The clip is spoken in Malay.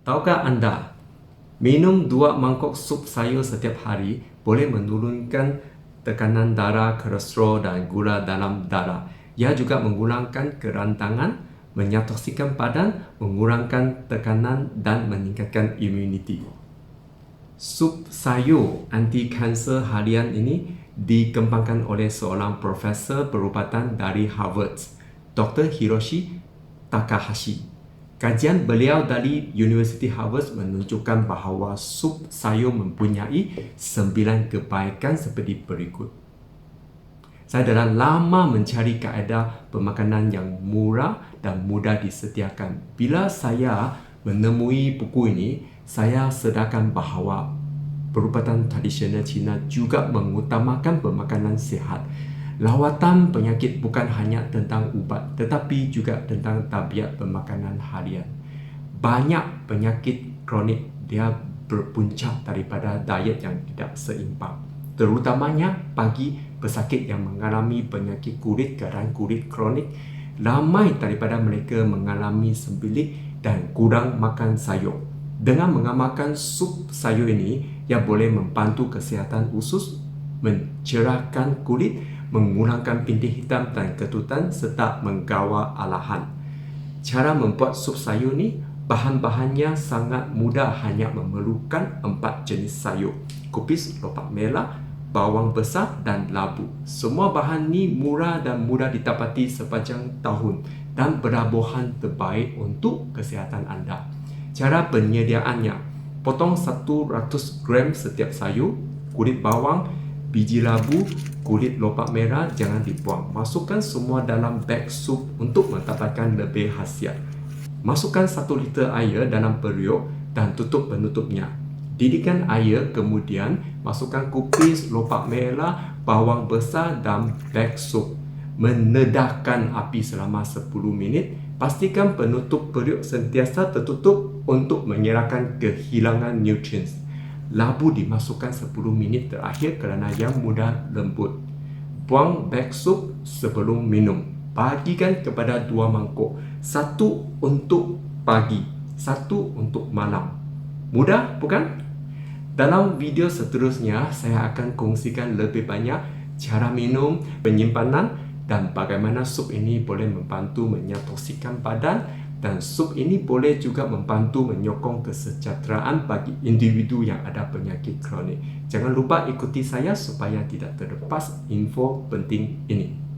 Tahukah anda, minum dua mangkuk sup sayur setiap hari boleh menurunkan tekanan darah, kolesterol dan gula dalam darah. Ia juga mengurangkan kerantangan, menyatoksikan badan, mengurangkan tekanan dan meningkatkan imuniti. Sup sayur anti kanser harian ini dikembangkan oleh seorang profesor perubatan dari Harvard, Dr. Hiroshi Takahashi. Kajian beliau dari University Harvard menunjukkan bahawa sup sayur mempunyai sembilan kebaikan seperti berikut. Saya dah lama mencari kaedah pemakanan yang murah dan mudah disediakan. Bila saya menemui buku ini, saya sedarkan bahawa perubatan tradisional Cina juga mengutamakan pemakanan sihat. Lawatan penyakit bukan hanya tentang ubat tetapi juga tentang tabiat pemakanan harian. Banyak penyakit kronik dia berpuncak daripada diet yang tidak seimbang. Terutamanya bagi pesakit yang mengalami penyakit kulit, garam kulit kronik, ramai daripada mereka mengalami sembilik dan kurang makan sayur. Dengan mengamalkan sup sayur ini, ia boleh membantu kesihatan usus, mencerahkan kulit, mengurangkan bintik hitam dan ketutan serta menggawa alahan. Cara membuat sup sayur ni bahan-bahannya sangat mudah hanya memerlukan empat jenis sayur. Kupis, lopak merah, bawang besar dan labu. Semua bahan ni murah dan mudah didapati sepanjang tahun dan berabuhan terbaik untuk kesihatan anda. Cara penyediaannya Potong 100 gram setiap sayur, kulit bawang, biji labu, kulit lopak merah jangan dibuang. Masukkan semua dalam beg sup untuk mendapatkan lebih khasiat. Masukkan 1 liter air dalam periuk dan tutup penutupnya. Didihkan air kemudian masukkan kupis lopak merah, bawang besar dan beg sup. Menedahkan api selama 10 minit. Pastikan penutup periuk sentiasa tertutup untuk menyerahkan kehilangan nutrients labu dimasukkan 10 minit terakhir kerana yang mudah lembut. Buang beg sup sebelum minum. Bagikan kepada dua mangkuk. Satu untuk pagi, satu untuk malam. Mudah bukan? Dalam video seterusnya, saya akan kongsikan lebih banyak cara minum, penyimpanan dan bagaimana sup ini boleh membantu menyatoksikan badan dan sup ini boleh juga membantu menyokong kesejahteraan bagi individu yang ada penyakit kronik. Jangan lupa ikuti saya supaya tidak terlepas info penting ini.